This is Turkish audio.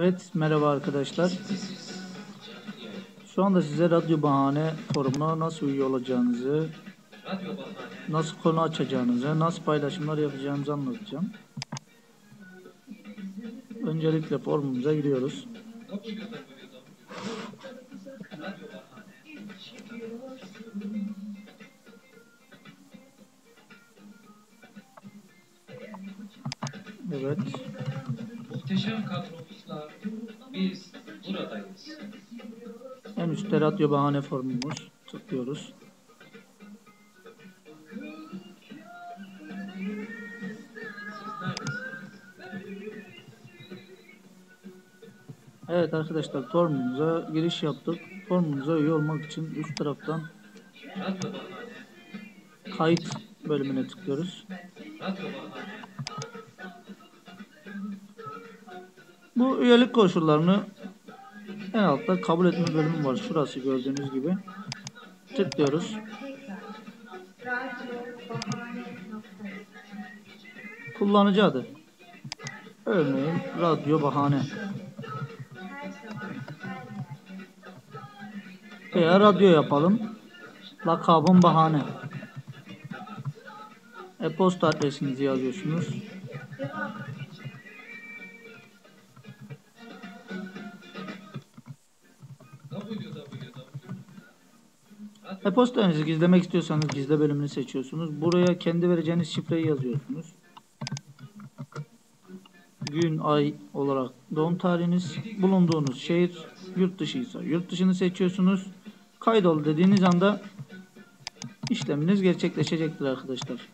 Evet, merhaba arkadaşlar. Şu anda size Radyo Bahane forumuna nasıl üye olacağınızı, nasıl konu açacağınızı, nasıl paylaşımlar yapacağımızı anlatacağım. Öncelikle forumumuza giriyoruz. Evet. Muhteşem biz buradayız. En üstte Radyo Bahane formumuz. Tıklıyoruz. Evet arkadaşlar formumuza giriş yaptık. Formumuza üye olmak için üst taraftan kayıt bölümüne tıklıyoruz. Bu üyelik koşullarını en altta kabul etme bölümü var. Şurası gördüğünüz gibi. Tıklıyoruz. Kullanıcı adı. Örneğin Radyo Bahane. Veya radyo yapalım. Lakabım Bahane. E-posta adresinizi yazıyorsunuz. E-postanızı gizlemek istiyorsanız gizle bölümünü seçiyorsunuz. Buraya kendi vereceğiniz şifreyi yazıyorsunuz. Gün, ay olarak doğum tarihiniz, bulunduğunuz şehir yurt dışıysa yurt dışını seçiyorsunuz. Kaydol dediğiniz anda işleminiz gerçekleşecektir arkadaşlar.